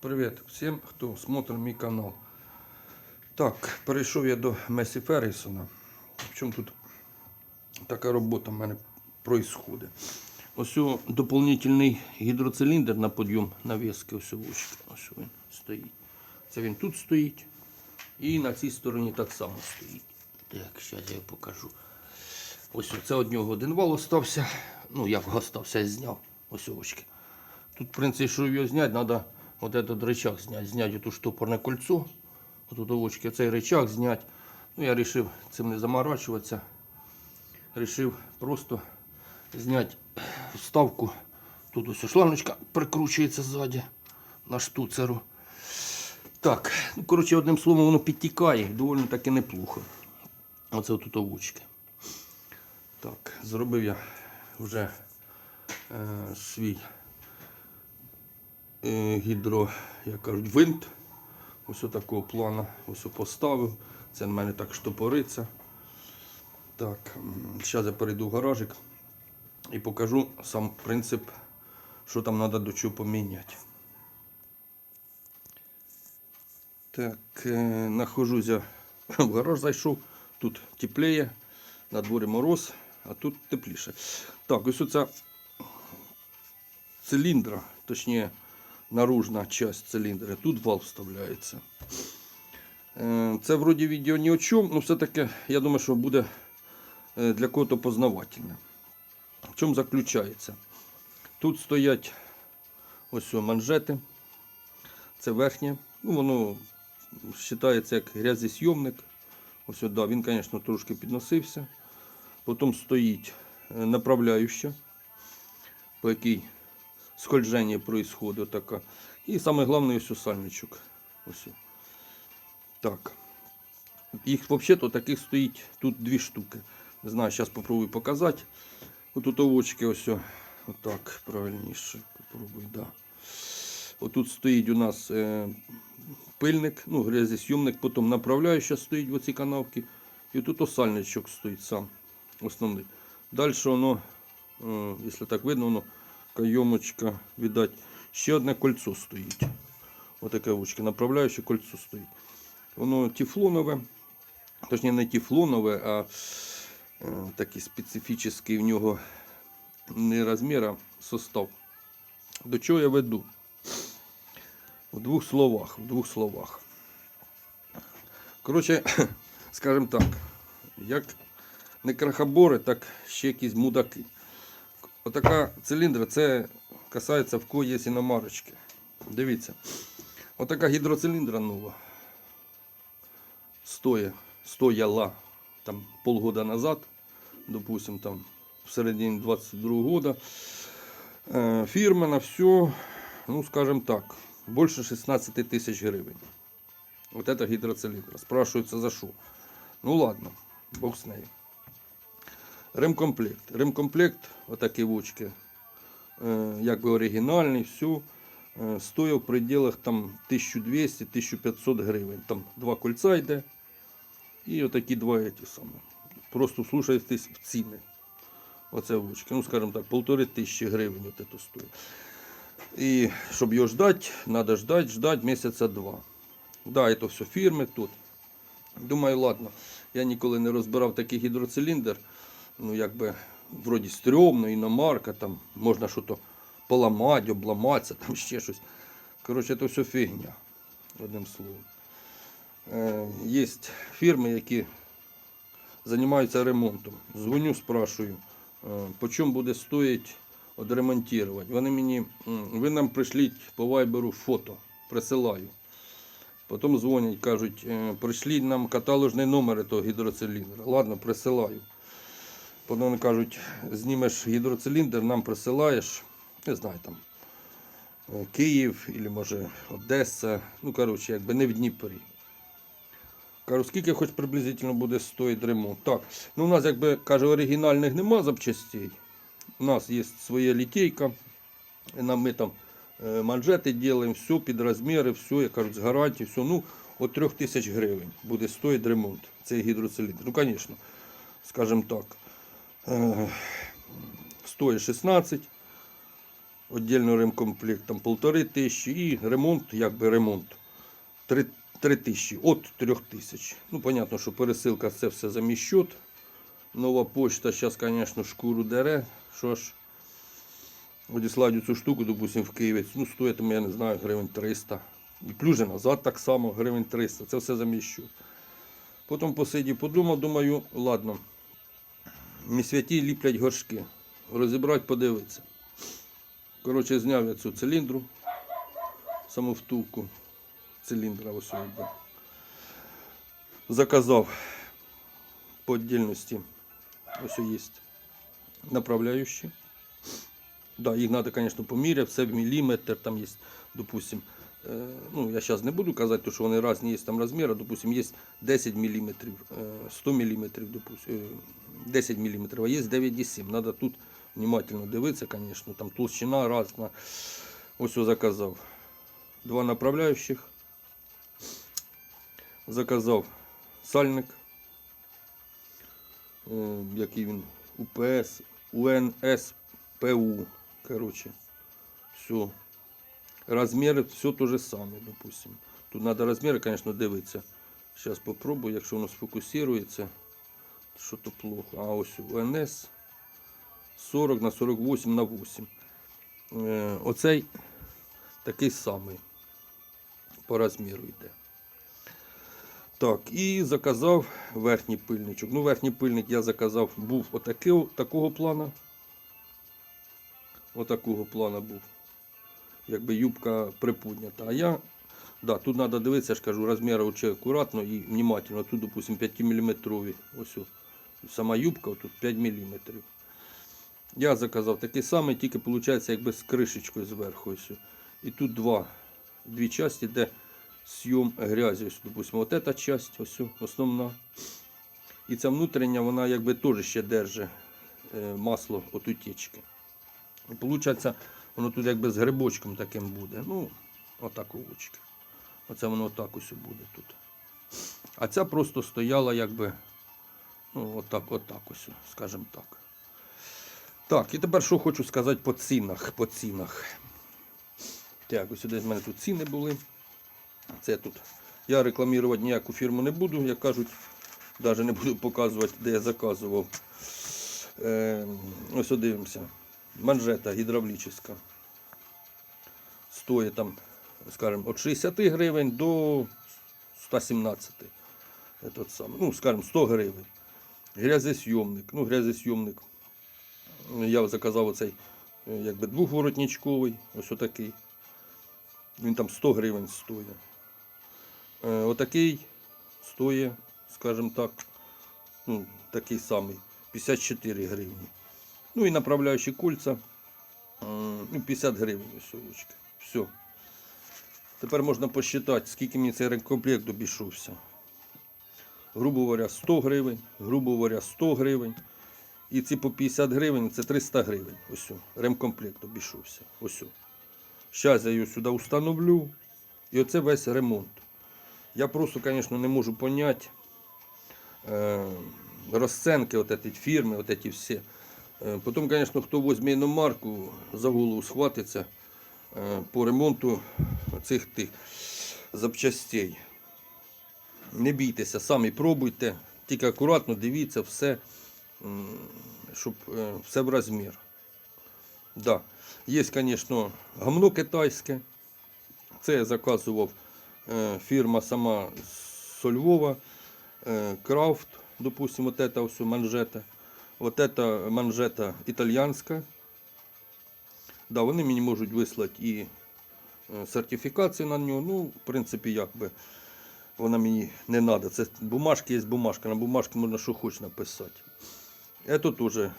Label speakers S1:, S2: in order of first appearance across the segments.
S1: Привіт всім, хто смотрить мій канал. Так, перейшов я до Месі Феррісона. В чому тут така робота в мене происходить? Ось доповнительний гідроциліндр на подйом навіски, ось. Ось він стоїть. Це він тут стоїть. І на цій стороні так само стоїть. Так, зараз я покажу. Ось це од нього один вал остався. Ну, як остався, я зняв. Ось овочки. Тут, в принципі, щоб його зняти, треба вот этот рычаг зняти. Зняти эту штопорне кольцо. Тут овочки, цей рычаг зняти. Ну, я вирішив цим не заморачуватися. Рішив просто зняти вставку. Тут ось шланочка прикручується ззаді на штуцеру. Так, ну, коротше, одним словом, воно підтікає, доволі таки неплохо. Оце тут овочки. Так, зробив я вже е, свій е, гідро, як кажуть, винт. Ось такого плану ось поставив. Це в мене так штопориться. Так, зараз я перейду в гаражик і покажу сам принцип, що там треба до чого поміняти. Так, е, в гараж зайшов. Тут тепліє, на дворі мороз, а тут тепліше. Так, ось оця циліндра, точніше, наружна часть циліндра. Тут вал вставляється. Це вроді відео ні о чому, але все-таки я думаю, що буде е, для кого-то познавательне. В чому заключається? Тут стоять ось манжети. Це верхнє. Ну, воно вважається як грязесйомник. Ось да, він, звісно, трошки підносився. Потім стоїть е, направляюща, по якій скольження происходить така. І саме головне ось сальничок. Ось. Так. Їх взагалі таких стоїть тут дві штуки. Не знаю, зараз спробую показати. Отут овочки ось. Отак, правильніше. Попробуй, да. Отут стоїть у нас е, пильник, ну, грязесйомник, потім направляюча стоїть в оці канавки. І тут осальничок стоїть сам основний. Далі воно, е, якщо так видно, воно кайомочка, видать, ще одне кольцо стоїть. Отаке вучки, направляюче кольцо стоїть. Воно тефлонове, точніше не тефлонове, а е, такий специфічний в нього не розмір, а состав. До чого я веду? В двох словах. В двох словах. Коротше, скажімо так, як не крахобори, так ще якісь мудаки. Отака циліндра, це касається в кого є іномарочки. Дивіться. Отака гідроциліндра нова. Стоя, стояла там полгода назад, допустим, там в середині 22 года. Е, Фірмена, все, ну скажем так, більше 16 тисяч гривень. Вот это гідроциліндр. Спрашується за що. Ну ладно, бог з нею. Ремкомплект. Ремкомплект, отакі вучки, е, якби оригінальний, все. е, Стоїть в пределах 1200-1500 гривень. Там два кольця йде. І отакі два эти самі. Просто слушайтесь в ціни. Оце вучки. Ну, скажімо так, полтори тисячі гривень от це стоїть. І щоб його ждати, треба ждати, ждати місяця два. Да, це все фірми тут. Думаю, ладно. Я ніколи не розбирав такий гідроциліндр. Ну, якби, вроді стрьомно, іномарка, там можна щось поламати, обламатися, там ще щось. Коротше, це все фігня, одним словом. Е, є фірми, які займаються ремонтом. Дзвоню, спрашую, е, по чому буде стоїть відремонтувати. Вони мені, ви нам прийшліть по вайберу фото, присилаю. Потім дзвонять, кажуть, «Е, прийшліть нам каталожний номер того гідроциліндра. Ладно, присилаю. Вони кажуть, знімеш гідроциліндр, нам присилаєш, не знаю там, е, Київ, або може Одеса. Ну, коротше, якби не в Дніпрі. Кажу, скільки хоч приблизительно буде стоїть ремонт. Так, ну у нас, якби каже, оригінальних нема запчастей. У нас є своя літейка. Ми там е, манжети робимо, все під розміри, все, я кажу, з гарантією, все. Ну, от 3 тисяч гривень буде стоїть ремонт цей гідроциліндр. Ну, звісно, скажімо так. Е, стоїть 16. Отдільно ремкомплект там полтори тисячі і ремонт, якби ремонт. Три, три тисячі, от трьох тисяч. Ну, понятно, що пересилка це все за мій счет. Нова почта зараз, звісно, шкуру дере. Що ж, одіслати цю штуку, допустим, в Києві. Ну, стоїтиме, я не знаю, гривень 300. І плюс же назад так само, гривень 300. Це все за мій счет. Потім посидів, подумав, думаю, ладно. Мій святі ліплять горшки. Розібрати, подивитися. Коротше, зняв я цю циліндру, саму втулку циліндра ось. Заказав по отдельності. Ось є направляющі. Да, їх треба, звісно, поміряти, все в міліметр, там є, допустим, е, ну, я зараз не буду казати, тому що вони різні є там розміри, допустим, є 10 мм, 100 мм, допустим, е, 10 мм, а є 9,7. Треба тут внимательно дивитися, звісно, там толщина різна. Ось я заказав. Два направляючих. Заказав сальник. Е, який він УПС, УНС, ПУ. Короче, все. Размеры все то же самое, допустим. Тут надо размеры, конечно, дивитися. Сейчас попробую, якщо воно сфокусується, що то плохо. А ось УНС 40 на 48 на 8. Е, оцей такий самий по розміру йде. Так, і заказав верхній пильничок. Ну, верхній пильник я заказав, був отакий, такого плана. Отакого плана був. Якби юбка приподнята. А я, да, тут треба дивитися, я ж кажу, розміри очі акуратно і внимательно. Тут, допустим, 5 мм. Ось. Сама юбка, тут 5 мм. Я заказав такий самий, тільки виходить, якби з кришечкою зверху. Ось. І тут два, дві частини, де съем грязі. Ось, допустимо, от ця часть, ось основна. І ця внутрішня, вона якби теж ще держить е, масло от утічки. Получається, воно тут якби з грибочком таким буде. Ну, отак овочки. Оце воно отак ось буде тут. А ця просто стояла якби, ну, отак, отак ось, скажімо так. Так, і тепер що хочу сказати по цінах. По цінах. Так, ось десь в мене тут ціни були. Це тут. Я рекламувати ніяку фірму не буду, як кажуть, навіть не буду показувати, де я заказував. Е, ось дивимося. Манжета гідравлічна. Стоїть там, скажімо, від 60 гривень до 117. Этот сам, ну, скажімо, 100 гривень. Грязесйомник. Ну, грязесйомник. Я заказав оцей якби двохворотничковий, ось отакий. Він там 100 гривень стоїть. Е, Отакий стоїть, скажімо так, ну, такий самий, 54 гривні. Ну і направляючі кольця, е, ну, 50 гривень. Все. Тепер можна посчитати, скільки мені цей ремкомплект обійшовся. Грубо говоря, 100 гривень, грубо говоря, 100 гривень. І ці по 50 гривень це 300 гривень. Ось, ремкомплект обійшовся. Ось. Зараз я його сюди установлю. І оце весь ремонт. Я просто, звісно, не можу поняти е, розценки от эти фірми, от эти всі. Е, потім, звісно, хто візьме іномарку, за голову схватиться е, по ремонту цих тих запчастей. Не бійтеся, самі пробуйте, тільки акуратно дивіться все, щоб е, все в розмір. Да. Є, звісно, гамно китайське. Це я заказував е, фірма сама з Львова. Е, Крафт, допустим, вот это все манжета. Вот это манжета італьянська. Да, вони мені можуть вислати і сертифікацію на нього. Ну, в принципі, якби вона мені не треба. Це бумажки є бумажка. На бумажці можна що хоч написати. Це теж е,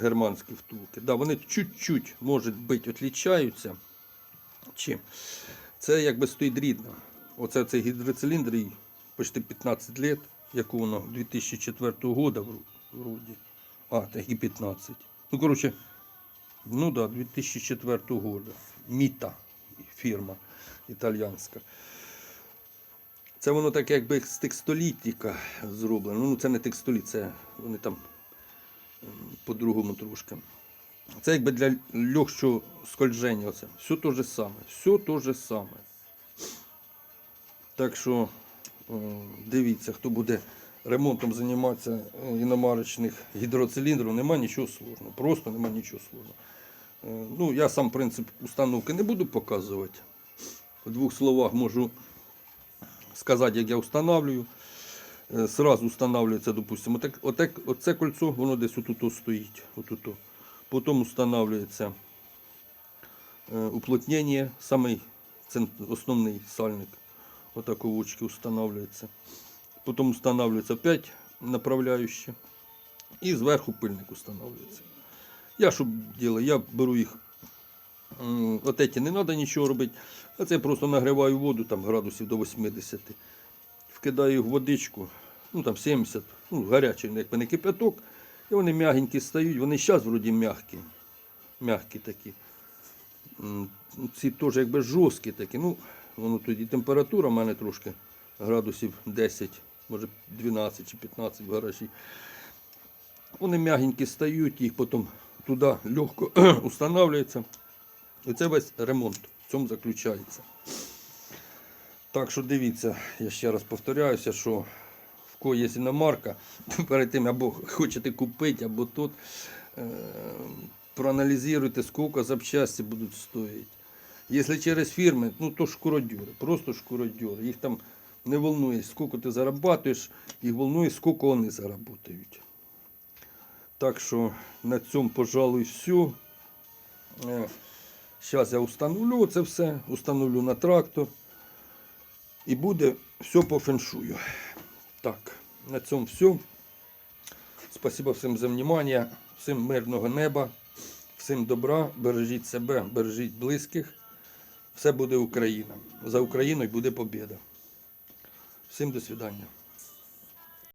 S1: германські втулки. Да, вони чуть-чуть, може бути, відрізняються. Чим? Це якби стоїть рідно. Оце цей гідроциліндр, їй почти 15 років, яку воно 2004 года вру- вроді. А, так і 15. Ну, коротше, ну да, 2004 года. Міта фірма італійська. Це воно так якби з текстолітіка зроблено. Ну, це не текстоліт, це вони там по-другому трошки. Це якби для легшого скольження. Оце. Все те же саме. Все те же саме. Так що дивіться, хто буде ремонтом займатися е, іномарочних гідроциліндрів, нема нічого сложного. Просто нема нічого сложного. Е, Ну, я сам принцип установки не буду показувати. В двох словах можу сказати, як я встановлюю. Е, Сразу встановлюється, допустимо, отак, отак, оце кольцо, воно десь отут стоїть. Отут. Потім встановлюється е, уплотнення, самий основний сальник. Отак овочки встановлюється. Потім встановлюється 5 направляюще. І зверху пильник встановлюється. Я що делаю? Я беру їх. От не треба нічого робити. А це просто нагріваю воду там градусів до 80. Вкидаю в водичку, ну там 70, ну гарячий, якби не кипяток. І вони м'ягенькі стають. Вони зараз вроді м'які. М'які такі. Ці теж якби жорсткі такі. Ну, воно тоді температура в мене трошки градусів 10, може 12 чи 15 в гаражі. Вони м'ягенькі стають, їх потім туди легко встановлюється. І це весь ремонт в цьому заключається. Так що дивіться, я ще раз повторяюся, що в кого є іномарка, перед тим або хочете купити, або тут, е, проаналізуйте, скільки запчасті будуть стоїти. Якщо через фірми, ну то шкуродьори, просто шкуродьори. Їх там не волнує, скільки ти зарабатуєш, їх волнує, скільки вони заработають. Так що на цьому, пожалуй, все. Зараз я установлю це все, установлю на трактор. І буде все по феншую. Так, на цьому все. Спасибо всім за внимание, всім мирного неба, всім добра, бережіть себе, бережіть близьких. Все буде Україна. За Україною буде побіда. Всім до свидання.